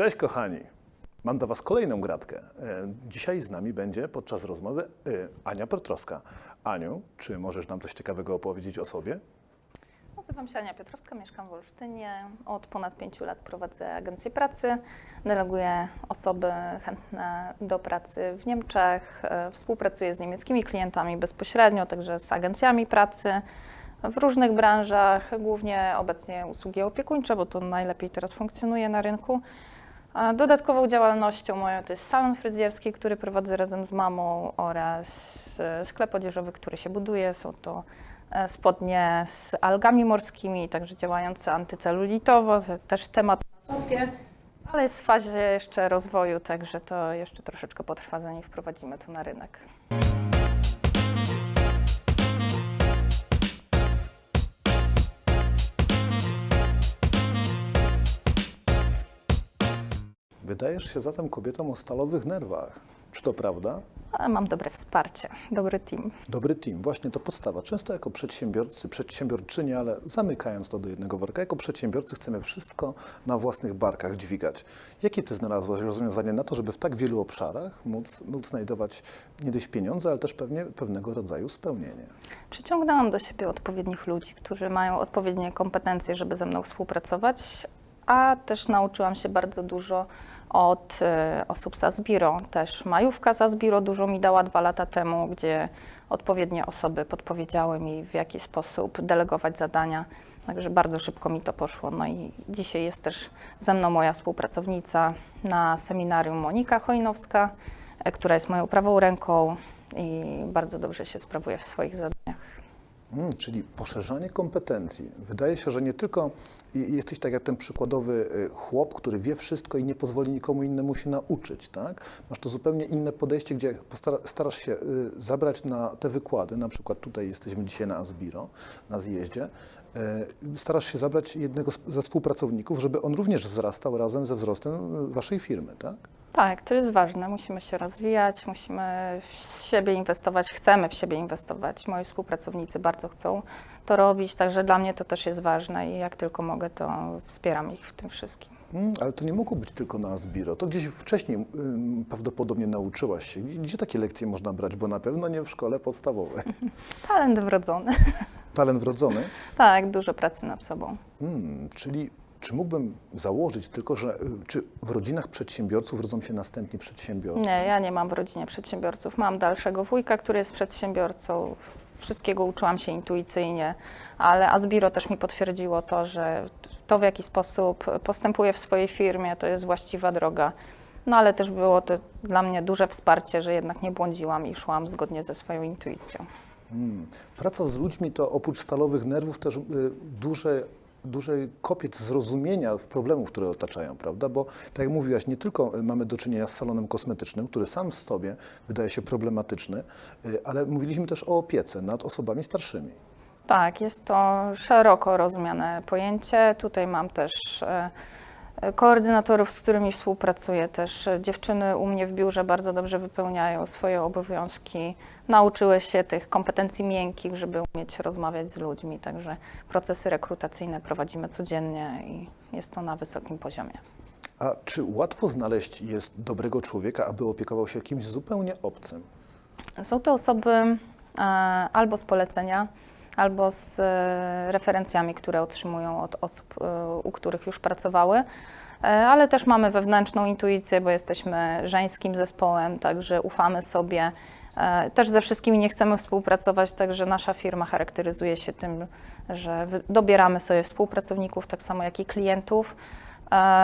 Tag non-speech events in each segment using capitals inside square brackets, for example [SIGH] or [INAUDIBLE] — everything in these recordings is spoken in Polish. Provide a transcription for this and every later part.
Cześć kochani. Mam do Was kolejną gratkę. E, Dzisiaj z nami będzie podczas rozmowy e, Ania Piotrowska. Aniu, czy możesz nam coś ciekawego opowiedzieć o sobie? Nazywam się Ania Piotrowska, mieszkam w Olsztynie. Od ponad pięciu lat prowadzę agencję pracy. Deleguję osoby chętne do pracy w Niemczech. E, Współpracuję z niemieckimi klientami bezpośrednio, także z agencjami pracy w różnych branżach, głównie obecnie usługi opiekuńcze, bo to najlepiej teraz funkcjonuje na rynku. Dodatkową działalnością moją to jest salon fryzjerski, który prowadzę razem z mamą oraz e, sklep odzieżowy, który się buduje. Są to e, spodnie z algami morskimi, także działające antycelulitowo, to też temat ale jest w fazie jeszcze rozwoju, także to jeszcze troszeczkę potrwa, zanim wprowadzimy to na rynek. Wydajesz się zatem kobietą o stalowych nerwach. Czy to prawda? Ale mam dobre wsparcie, dobry team. Dobry team, właśnie to podstawa. Często jako przedsiębiorcy, przedsiębiorczynie, ale zamykając to do jednego worka, jako przedsiębiorcy chcemy wszystko na własnych barkach dźwigać. Jakie ty znalazłaś rozwiązanie na to, żeby w tak wielu obszarach móc, móc znajdować nie dość pieniądze, ale też pewnie pewnego rodzaju spełnienie? Przyciągnęłam do siebie odpowiednich ludzi, którzy mają odpowiednie kompetencje, żeby ze mną współpracować, a też nauczyłam się bardzo dużo od e, osób z Asbiro. Też majówka z Asbiro dużo mi dała dwa lata temu, gdzie odpowiednie osoby podpowiedziały mi, w jaki sposób delegować zadania. Także bardzo szybko mi to poszło. No i dzisiaj jest też ze mną moja współpracownica na seminarium Monika Chojnowska, e, która jest moją prawą ręką i bardzo dobrze się sprawuje w swoich zadaniach. Mm, czyli poszerzanie kompetencji. Wydaje się, że nie tylko jesteś tak jak ten przykładowy y, chłop, który wie wszystko i nie pozwoli nikomu innemu się nauczyć, tak? Masz to zupełnie inne podejście, gdzie starasz się y, zabrać na te wykłady, na przykład tutaj jesteśmy dzisiaj na Asbiro, na zjeździe, y, starasz się zabrać jednego ze współpracowników, żeby on również wzrastał razem ze wzrostem waszej firmy, tak? Tak, to jest ważne. Musimy się rozwijać, musimy w siebie inwestować, chcemy w siebie inwestować. Moi współpracownicy bardzo chcą to robić, także dla mnie to też jest ważne i jak tylko mogę, to wspieram ich w tym wszystkim. Mm, ale to nie mogło być tylko na Asbiro. To gdzieś wcześniej ym, prawdopodobnie nauczyłaś się. Gdzie, gdzie takie lekcje można brać? Bo na pewno nie w szkole podstawowej. [LAUGHS] Talent wrodzony. Talent wrodzony. tak, dużo pracy nad sobą. Hmm, czyli czy mógłbym założyć tylko, że y, czy w rodzinach przedsiębiorców rodzą się następni przedsiębiorcy? Nie, ja nie mam w rodzinie przedsiębiorców. Mam dalszego wujka, który jest przedsiębiorcą. Wszystkiego uczyłam się intuicyjnie, ale Asbiro też mi potwierdziło to, że to w jaki sposób postępuję w swojej firmie to jest właściwa droga. No ale też było to dla mnie duże wsparcie, że jednak nie błądziłam i szłam zgodnie ze swoją intuicją. Hmm. Praca z ludźmi to oprócz stalowych nerwów też y, duże, duży kopiec zrozumienia problemów, które otaczają, prawda? Bo tak jak mówiłaś, nie tylko y, mamy do czynienia z salonem kosmetycznym, który sam w sobie wydaje się problematyczny, y, ale mówiliśmy też o opiece nad osobami starszymi. Tak, jest to szeroko rozumiane pojęcie. Tutaj mam też e, e, koordynatorów, z którymi współpracuję. Też dziewczyny u mnie w biurze bardzo dobrze wypełniają swoje obowiązki. Nauczyły się tych kompetencji miękkich, żeby umieć rozmawiać z ludźmi. Także procesy rekrutacyjne prowadzimy codziennie i jest to na wysokim poziomie. A czy łatwo znaleźć jest dobrego człowieka, aby opiekował się kimś zupełnie obcym? Są to osoby e, albo z polecenia, albo z e, referencjami, które otrzymują od osób, e, u których już pracowały. E, Ale też mamy wewnętrzną intuicję, bo jesteśmy żeńskim zespołem, także ufamy sobie. Też ze wszystkimi nie chcemy współpracować, także nasza firma charakteryzuje się tym, że dobieramy sobie współpracowników, tak samo jak i klientów.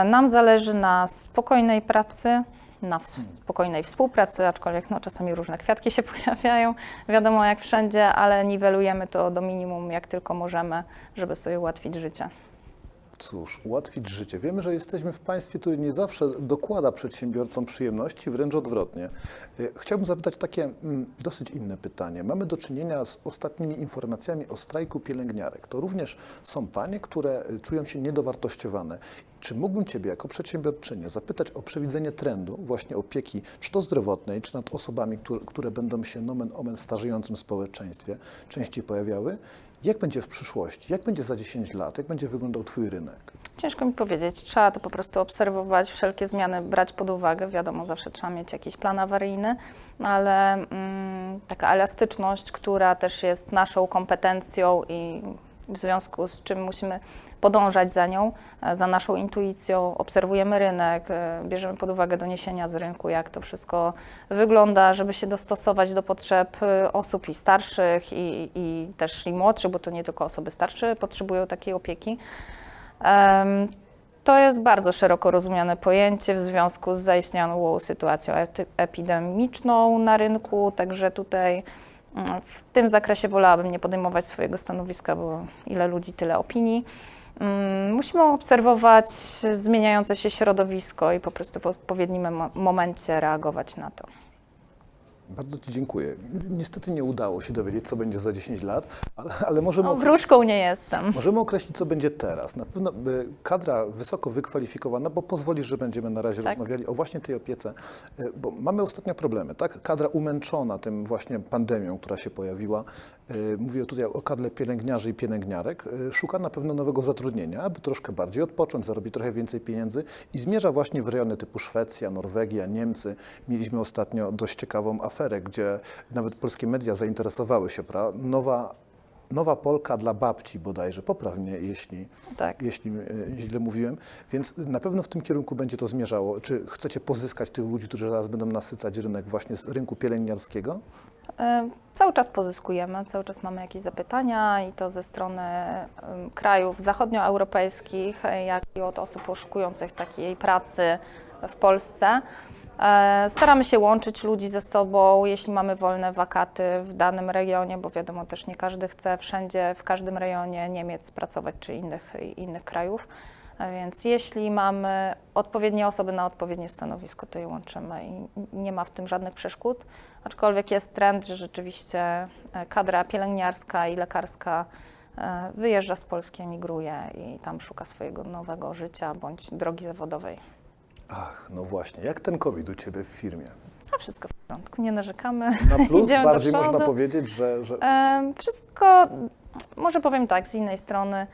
Nam zależy na spokojnej pracy, na spokojnej współpracy, aczkolwiek no, czasami różne kwiatki się [LAUGHS] pojawiają, wiadomo jak wszędzie, ale niwelujemy to do minimum jak tylko możemy, żeby sobie ułatwić życie. Cóż, ułatwić życie. Wiemy, że jesteśmy w państwie, które nie zawsze dokłada przedsiębiorcom przyjemności, wręcz odwrotnie. Y, Chciałbym zapytać takie mm, dosyć inne pytanie. Mamy do czynienia z ostatnimi informacjami o strajku pielęgniarek. To również są panie, które y, czują się niedowartościowane. Czy mógłbym Ciebie jako przedsiębiorczynię zapytać o przewidzenie trendu właśnie opieki, czy to zdrowotnej, czy nad osobami, które, które będą się nomen omen w starzejącym społeczeństwie częściej pojawiały? Jak będzie w przyszłości? Jak będzie za 10 lat? Jak będzie wyglądał Twój rynek? Ciężko mi powiedzieć. Trzeba to po prostu obserwować, wszelkie zmiany brać pod uwagę. Wiadomo, zawsze trzeba mieć jakiś plan awaryjny, ale mm, taka elastyczność, która też jest naszą kompetencją i w związku z czym musimy podążać za nią, e, za naszą intuicją, obserwujemy rynek, e, bierzemy pod uwagę doniesienia z rynku, jak to wszystko wygląda, żeby się dostosować do potrzeb e, osób i starszych, i, i też i młodszych, bo to nie tylko osoby starsze potrzebują takiej opieki. Em, To jest bardzo szeroko rozumiane pojęcie w związku z zaistniałą sytuacją epidemiczną na rynku, także tutaj w tym zakresie wolałabym nie podejmować swojego stanowiska, bo ile ludzi, tyle opinii. Mm, Musimy obserwować zmieniające się środowisko i po prostu w odpowiednim mo- momencie reagować na to. Bardzo Ci dziękuję. Niestety nie udało się dowiedzieć, co będzie za 10 lat, ale, ale możemy, No, wróżką nie jestem. możemy określić, co będzie teraz. Na pewno y, kadra wysoko wykwalifikowana, bo pozwolisz, że będziemy na razie Tak. rozmawiali o właśnie tej opiece, y, bo mamy ostatnio problemy, tak? Kadra umęczona tym właśnie pandemią, która się pojawiła. y, Mówię tutaj o kadrze pielęgniarzy i pielęgniarek. Szuka na pewno nowego zatrudnienia, aby troszkę bardziej odpocząć, zarobić trochę więcej pieniędzy i zmierza właśnie w rejony typu Szwecja, Norwegia, Niemcy. Mieliśmy ostatnio dość ciekawą aferę, gdzie nawet polskie media zainteresowały się, pra? Nowa, nowa Polka dla babci bodajże, popraw mnie, jeśli, Tak. jeśli e, źle mówiłem. Więc na pewno w tym kierunku będzie to zmierzało. Czy chcecie pozyskać tych ludzi, którzy zaraz będą nasycać rynek właśnie z rynku pielęgniarskiego? E, Cały czas pozyskujemy, cały czas mamy jakieś zapytania i to ze strony krajów zachodnioeuropejskich, e, jak i od osób poszukujących takiej pracy w Polsce. E, Staramy się łączyć ludzi ze sobą, jeśli mamy wolne wakaty w danym regionie, bo wiadomo też nie każdy chce wszędzie, w każdym rejonie Niemiec pracować czy innych, innych krajów. A Więc jeśli mamy odpowiednie osoby na odpowiednie stanowisko, to je łączymy i nie ma w tym żadnych przeszkód. Aczkolwiek jest trend, że rzeczywiście e, kadra pielęgniarska i lekarska e, wyjeżdża z Polski, emigruje i tam szuka swojego nowego życia bądź drogi zawodowej. Ach, no właśnie. Jak ten COVID u Ciebie w firmie? A wszystko w porządku, nie narzekamy. Na plus [LAUGHS] Idziemy do bardziej można przodu. powiedzieć, że, że Em, Wszystko, może powiem tak, z innej strony,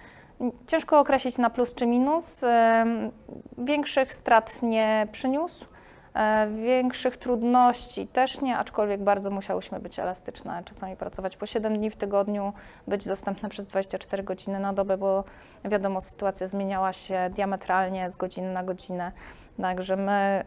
ciężko określić na plus czy minus. Em, Większych strat nie przyniósł, e, większych trudności też nie, aczkolwiek bardzo musiałyśmy być elastyczne, czasami pracować po 7 dni w tygodniu, być dostępne przez 24 godziny na dobę, bo wiadomo, sytuacja zmieniała się diametralnie z godziny na godzinę. Także my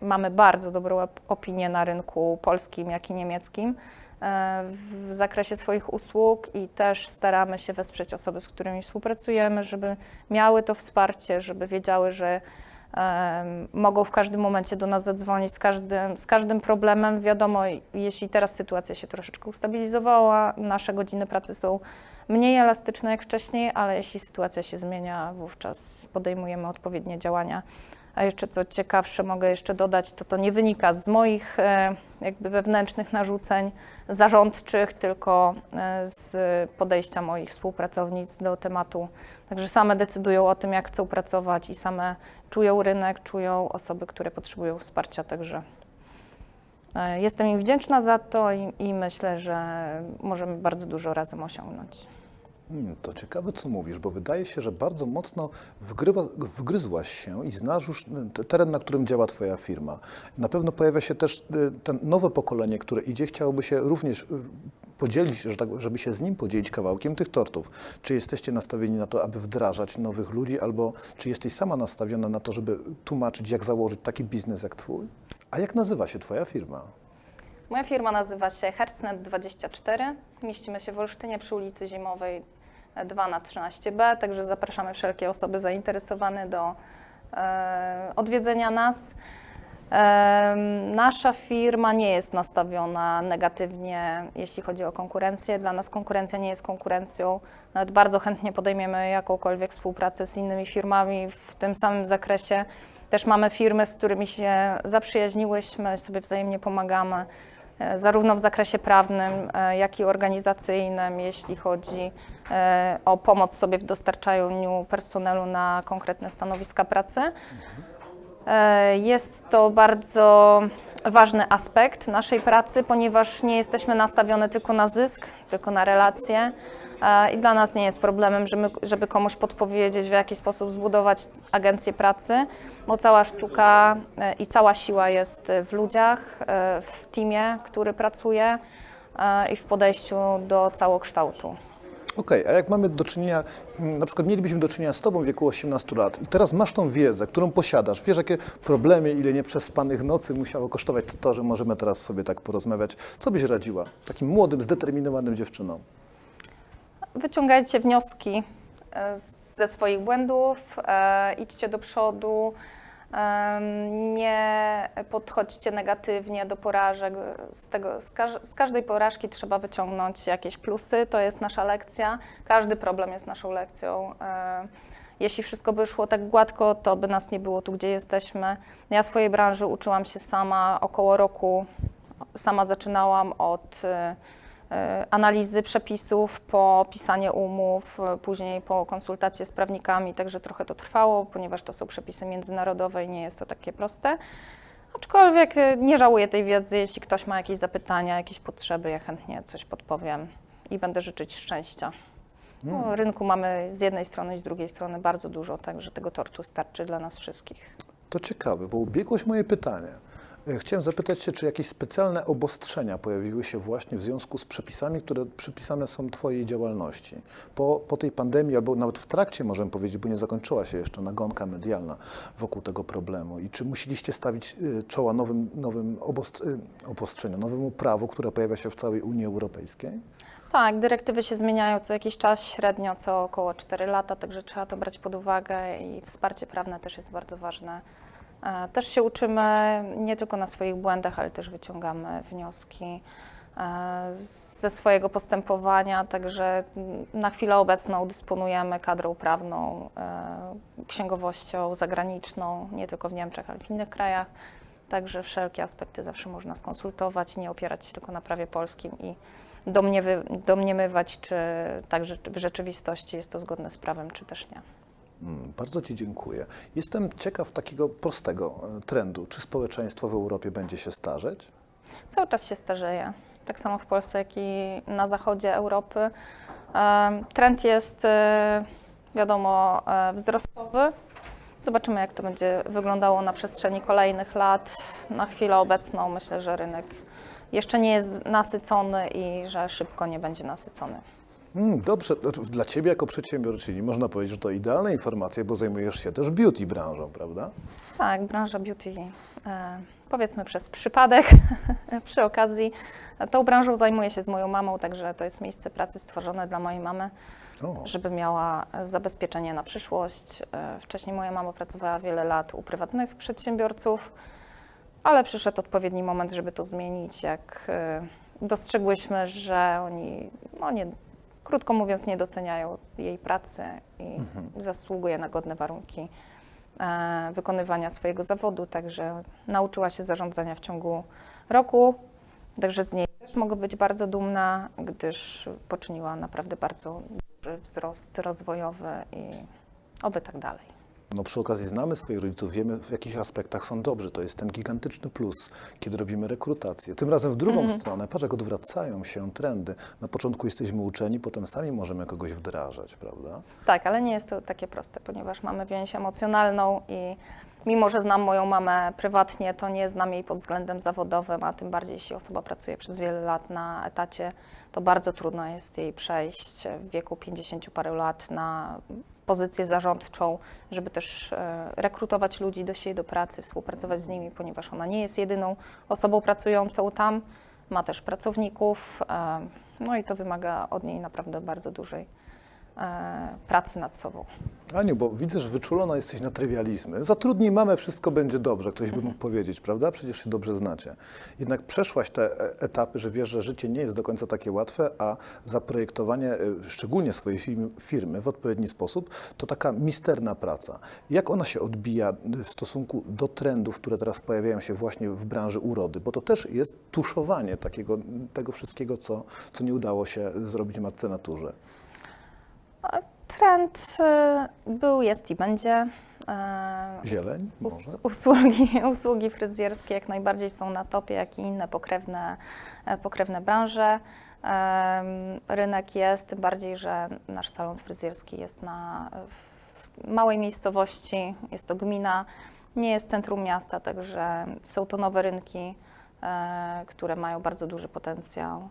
mamy bardzo dobrą op- opinię na rynku polskim, jak i niemieckim e, w zakresie swoich usług i też staramy się wesprzeć osoby, z którymi współpracujemy, żeby miały to wsparcie, żeby wiedziały, że mogą w każdym momencie do nas zadzwonić z każdym, z każdym problemem. Wiadomo, jeśli teraz sytuacja się troszeczkę ustabilizowała, nasze godziny pracy są mniej elastyczne jak wcześniej, ale jeśli sytuacja się zmienia, wówczas podejmujemy odpowiednie działania. A jeszcze co ciekawsze mogę jeszcze dodać, to to nie wynika z moich e, jakby wewnętrznych narzuceń zarządczych, tylko e, z podejścia moich współpracownic do tematu. Także same decydują o tym, jak chcą pracować i same czują rynek, czują osoby, które potrzebują wsparcia. Także jestem im wdzięczna za to i, i myślę, że możemy bardzo dużo razem osiągnąć. Hmm, to ciekawe, co mówisz, bo wydaje się, że bardzo mocno wgrywa, wgryzłaś się i znasz już te- teren, na którym działa Twoja firma. Na pewno pojawia się też y, ten nowe pokolenie, które idzie, chciałoby się również y, podzielić, tak, żeby się z nim podzielić kawałkiem tych tortów. Czy jesteście nastawieni na to, aby wdrażać nowych ludzi, albo czy jesteś sama nastawiona na to, żeby tłumaczyć, jak założyć taki biznes jak Twój? A jak nazywa się Twoja firma? Moja firma nazywa się Hertznet24. Mieścimy się w Olsztynie przy ulicy Zimowej 2 na 13b, także zapraszamy wszelkie osoby zainteresowane do e, odwiedzenia nas. E, nasza firma nie jest nastawiona negatywnie, jeśli chodzi o konkurencję. Dla nas konkurencja nie jest konkurencją. Nawet bardzo chętnie podejmiemy jakąkolwiek współpracę z innymi firmami w tym samym zakresie. Też mamy firmy, z którymi się zaprzyjaźniłyśmy, sobie wzajemnie pomagamy, e, zarówno w zakresie prawnym, e, jak i organizacyjnym, jeśli chodzi e, o pomoc sobie w dostarczaniu personelu na konkretne stanowiska pracy. Jest to bardzo ważny aspekt naszej pracy, ponieważ nie jesteśmy nastawione tylko na zysk, tylko na relacje. E, I dla nas nie jest problemem, żeby, żeby komuś podpowiedzieć, w jaki sposób zbudować agencję pracy, bo cała sztuka e, i cała siła jest w ludziach, e, w teamie, który pracuje i w podejściu do całokształtu. Okej, a jak mamy do czynienia, mm, na przykład mielibyśmy do czynienia z Tobą w wieku 18 lat i teraz masz tą wiedzę, którą posiadasz, wiesz jakie problemy, ile nieprzespanych nocy musiało kosztować to, że możemy teraz sobie tak porozmawiać, co byś radziła takim młodym, zdeterminowanym dziewczynom? Wyciągajcie wnioski e, ze swoich błędów, e, idźcie do przodu, nie podchodźcie negatywnie do porażek. Z, tego, z, każ- z każdej porażki trzeba wyciągnąć jakieś plusy, to jest nasza lekcja. Każdy problem jest naszą lekcją. Jeśli wszystko by szło tak gładko, to by nas nie było tu, gdzie jesteśmy. Ja swojej branży uczyłam się sama około roku. Sama zaczynałam od e, analizy przepisów, po pisanie umów, e, później po konsultacje z prawnikami, także trochę to trwało, ponieważ to są przepisy międzynarodowe i nie jest to takie proste. Aczkolwiek e, nie żałuję tej wiedzy, jeśli ktoś ma jakieś zapytania, jakieś potrzeby, ja chętnie coś podpowiem i będę życzyć szczęścia. No, rynku mamy z jednej strony i z drugiej strony bardzo dużo, także tego tortu starczy dla nas wszystkich. To ciekawe, bo ubiegłoś moje pytanie. E, Chciałem zapytać się, czy jakieś specjalne obostrzenia pojawiły się właśnie w związku z przepisami, które przypisane są Twojej działalności. Po, po tej pandemii, albo nawet w trakcie, możemy powiedzieć, bo nie zakończyła się jeszcze nagonka medialna wokół tego problemu. I czy musieliście stawić y, czoła nowym, nowym obost- y, obostrzeniom, nowemu prawu, które pojawia się w całej Unii Europejskiej? Tak, dyrektywy się zmieniają co jakiś czas, średnio co około 4 lata, także trzeba to brać pod uwagę i wsparcie prawne też jest bardzo ważne. E, Też się uczymy nie tylko na swoich błędach, ale też wyciągamy wnioski e, ze swojego postępowania, także na chwilę obecną dysponujemy kadrą prawną, e, księgowością zagraniczną, nie tylko w Niemczech, ale w innych krajach. Także wszelkie aspekty zawsze można skonsultować nie opierać się tylko na prawie polskim i domniemywać, czy tak że- w rzeczywistości jest to zgodne z prawem, czy też nie. Mm, Bardzo Ci dziękuję. Jestem ciekaw takiego prostego e, trendu. Czy społeczeństwo w Europie będzie się starzeć? Cały czas się starzeje, tak samo w Polsce, jak i na zachodzie Europy. Em, Trend jest, e, wiadomo, e, wzrostowy. Zobaczymy, jak to będzie wyglądało na przestrzeni kolejnych lat. Na chwilę obecną myślę, że rynek jeszcze nie jest nasycony i że szybko nie będzie nasycony. Mm, Dobrze, dla Ciebie jako przedsiębiorczyni można powiedzieć, że to idealne informacje, bo zajmujesz się też beauty branżą, prawda? Tak, branża beauty, e, powiedzmy przez przypadek, [LAUGHS] przy okazji. Tą branżą zajmuję się z moją mamą, także to jest miejsce pracy stworzone dla mojej mamy, O, żeby miała zabezpieczenie na przyszłość. E, Wcześniej moja mama pracowała wiele lat u prywatnych przedsiębiorców, ale przyszedł odpowiedni moment, żeby to zmienić, jak e, dostrzegłyśmy, że oni, no nie, krótko mówiąc, nie doceniają jej pracy i zasługuje na godne warunki e, wykonywania swojego zawodu, także nauczyła się zarządzania w ciągu roku, także z niej też mogę być bardzo dumna, gdyż poczyniła naprawdę bardzo duży wzrost rozwojowy i oby tak dalej. No przy okazji znamy swoich rodziców, wiemy w jakich aspektach są dobrzy. To jest ten gigantyczny plus, kiedy robimy rekrutację. Tym razem w drugą stronę, patrz jak odwracają się trendy. Na początku jesteśmy uczeni, potem sami możemy kogoś wdrażać, prawda? Tak, ale nie jest to takie proste, ponieważ mamy więź emocjonalną i mimo, że znam moją mamę prywatnie, to nie znam jej pod względem zawodowym, a tym bardziej jeśli osoba pracuje przez wiele lat na etacie, to bardzo trudno jest jej przejść w wieku 50 paru lat na pozycję zarządczą, żeby też e, rekrutować ludzi do siebie do pracy, współpracować z nimi, ponieważ ona nie jest jedyną osobą pracującą tam, ma też pracowników, e, no i to wymaga od niej naprawdę bardzo dużej pracy nad sobą. Aniu, bo widzę, że wyczulona jesteś na trywializmy. Zatrudnij mamę, wszystko będzie dobrze, ktoś by mógł powiedzieć, prawda? Przecież się dobrze znacie. Jednak przeszłaś te e, etapy, że wiesz, że życie nie jest do końca takie łatwe, a zaprojektowanie e, szczególnie swojej firmy, firmy w odpowiedni sposób to taka misterna praca. Jak ona się odbija w stosunku do trendów, które teraz pojawiają się właśnie w branży urody? Bo to też jest tuszowanie takiego, tego wszystkiego, co, co nie udało się zrobić matce naturze. Trend y, był, jest i będzie. E, Zieleń może? Usługi, [LAUGHS] usługi fryzjerskie jak najbardziej są na topie, jak i inne pokrewne, e, pokrewne branże. Rynek jest, tym bardziej, że nasz salon fryzjerski jest na w małej miejscowości, jest to gmina, nie jest centrum miasta, także są to nowe rynki, e, które mają bardzo duży potencjał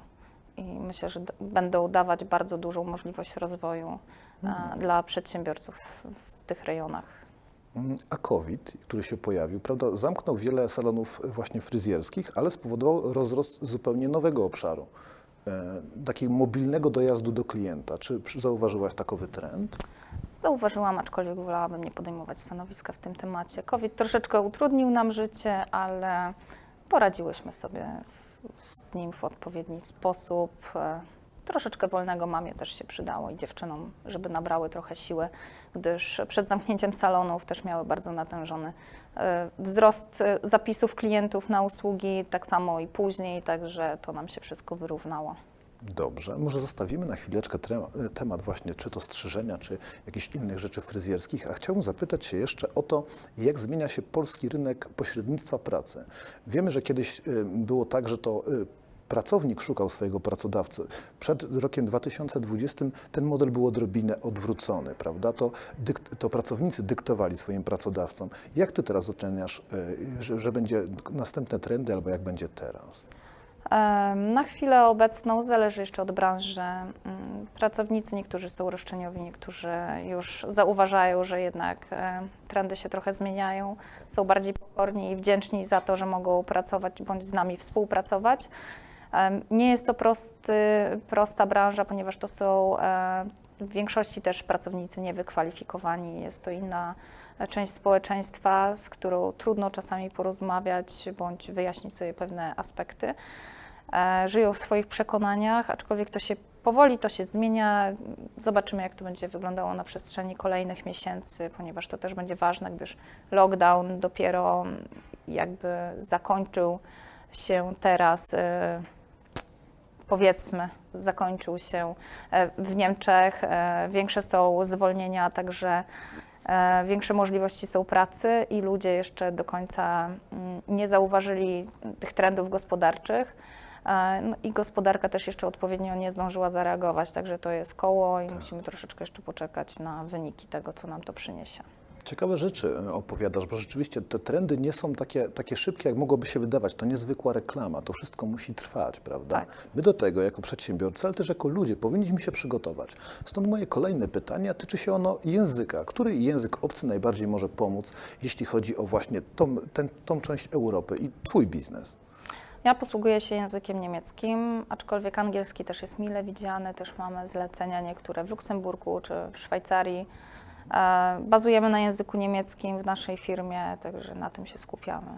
i myślę, że będą dawać bardzo dużą możliwość rozwoju e, dla przedsiębiorców w- tych rejonach. Mm, A COVID, który się pojawił, prawda, zamknął wiele salonów właśnie fryzjerskich, ale spowodował rozrost zupełnie nowego obszaru, e, takiego mobilnego dojazdu do klienta. Czy zauważyłaś takowy trend? Zauważyłam, aczkolwiek wolałabym nie podejmować stanowiska w tym temacie. COVID troszeczkę utrudnił nam życie, ale poradziłyśmy sobie w- z nim w odpowiedni sposób. E, Troszeczkę wolnego mamie też się przydało i dziewczynom, żeby nabrały trochę siły, gdyż przed zamknięciem salonów też miały bardzo natężony e, wzrost e, zapisów klientów na usługi, tak samo i później, także to nam się wszystko wyrównało. Dobrze, może zostawimy na chwileczkę temat właśnie czy to strzyżenia, czy jakichś innych rzeczy fryzjerskich, a chciałbym zapytać się jeszcze o to, jak zmienia się polski rynek pośrednictwa pracy. Wiemy, że kiedyś y, było tak, że to y, pracownik szukał swojego pracodawcy. Przed rokiem 2020 ten model był odrobinę odwrócony, prawda? To, dykt, to pracownicy dyktowali swoim pracodawcom. Jak ty teraz oceniasz, y, że, że będzie następne trendy albo jak będzie teraz? Na chwilę obecną zależy jeszcze od branży. Mm, Pracownicy, niektórzy są roszczeniowi, niektórzy już zauważają, że jednak trendy się trochę zmieniają, są bardziej pokorni i wdzięczni za to, że mogą pracować bądź z nami współpracować. Nie jest to prosty, prosta branża, ponieważ to są e, w większości też pracownicy niewykwalifikowani. Jest to inna część społeczeństwa, z którą trudno czasami porozmawiać bądź wyjaśnić sobie pewne aspekty. E, Żyją w swoich przekonaniach, aczkolwiek to się powoli to się zmienia. Zobaczymy, jak to będzie wyglądało na przestrzeni kolejnych miesięcy, ponieważ to też będzie ważne, gdyż lockdown dopiero jakby zakończył się teraz. e, powiedzmy, zakończył się e, w Niemczech. Większe są zwolnienia, także większe możliwości są pracy i ludzie jeszcze do końca mm, nie zauważyli tych trendów gospodarczych. E, No i gospodarka też jeszcze odpowiednio nie zdążyła zareagować, także to jest koło i musimy troszeczkę jeszcze poczekać na wyniki tego, co nam to przyniesie. Ciekawe rzeczy e, opowiadasz, bo rzeczywiście te trendy nie są takie, takie szybkie, jak mogłoby się wydawać. To niezwykła reklama, to wszystko musi trwać, prawda? Tak. My do tego jako przedsiębiorcy, ale też jako ludzie powinniśmy się przygotować. Stąd moje kolejne pytanie, tyczy się ono języka. Który język obcy najbardziej może pomóc, jeśli chodzi o właśnie tą, ten, tą część Europy i Twój biznes? Ja posługuję się językiem niemieckim, aczkolwiek angielski też jest mile widziany. Też mamy zlecenia niektóre w Luksemburgu czy w Szwajcarii. E, Bazujemy na języku niemieckim w naszej firmie, także na tym się skupiamy.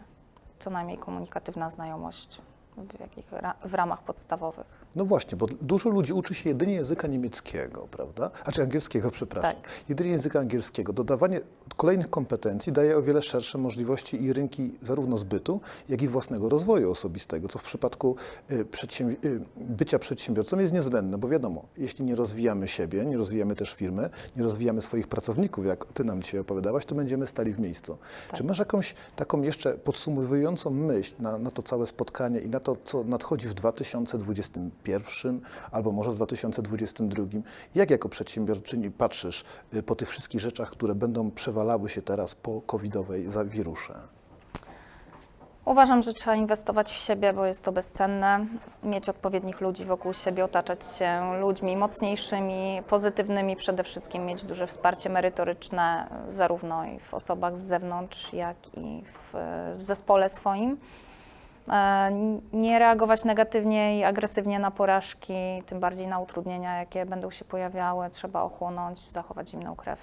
Co najmniej komunikatywna znajomość w, jakich, w ramach podstawowych. No właśnie, bo dużo ludzi uczy się jedynie języka niemieckiego, prawda? A czy angielskiego, przepraszam. Tak. Jedynie języka angielskiego. Dodawanie kolejnych kompetencji daje o wiele szersze możliwości i rynki zarówno zbytu, jak i własnego rozwoju osobistego, co w przypadku y, y, bycia przedsiębiorcą jest niezbędne, bo wiadomo, jeśli nie rozwijamy siebie, nie rozwijamy też firmy, nie rozwijamy swoich pracowników, jak ty nam dzisiaj opowiadałaś, to będziemy stali w miejscu. Tak. Czy masz jakąś taką jeszcze podsumowującą myśl na, na to całe spotkanie i na to, co nadchodzi w 2021 albo może w 2022? Jak jako przedsiębiorczyni patrzysz y, po tych wszystkich rzeczach, które będą przewalały się teraz po covidowej za wirusze? Uważam, że trzeba inwestować w siebie, bo jest to bezcenne. Mieć odpowiednich ludzi wokół siebie, otaczać się ludźmi mocniejszymi, pozytywnymi, przede wszystkim mieć duże wsparcie merytoryczne, zarówno w osobach z zewnątrz, jak i w, w zespole swoim. E, Nie reagować negatywnie i agresywnie na porażki, tym bardziej na utrudnienia, jakie będą się pojawiały. Trzeba ochłonąć, zachować zimną krew,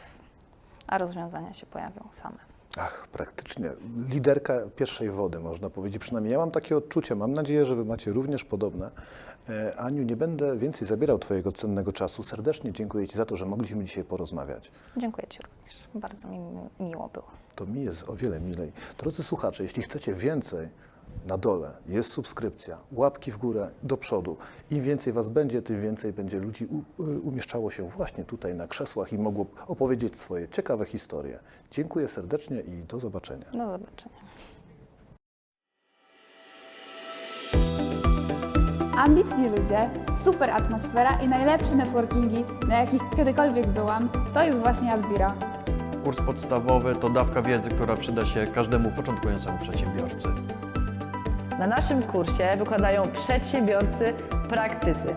a rozwiązania się pojawią same. Ach, praktycznie liderka pierwszej wody, można powiedzieć. Przynajmniej ja mam takie odczucie. Mam nadzieję, że Wy macie również podobne. E, Aniu, nie będę więcej zabierał Twojego cennego czasu. Serdecznie dziękuję Ci za to, że mogliśmy dzisiaj porozmawiać. Dziękuję Ci również. Bardzo mi mi- miło było. To mi jest o wiele milej. Drodzy słuchacze, jeśli chcecie więcej na dole jest subskrypcja, łapki w górę, do przodu. Im więcej Was będzie, tym więcej będzie ludzi y, umieszczało się właśnie tutaj na krzesłach i mogło opowiedzieć swoje ciekawe historie. Dziękuję serdecznie i do zobaczenia. Do zobaczenia. Ambitni ludzie, super atmosfera i najlepsze networkingi, na jakich kiedykolwiek byłam, to jest właśnie Adbiro. Kurs podstawowy to dawka wiedzy, która przyda się każdemu początkującemu przedsiębiorcy. Na naszym kursie wykładają przedsiębiorcy, praktycy.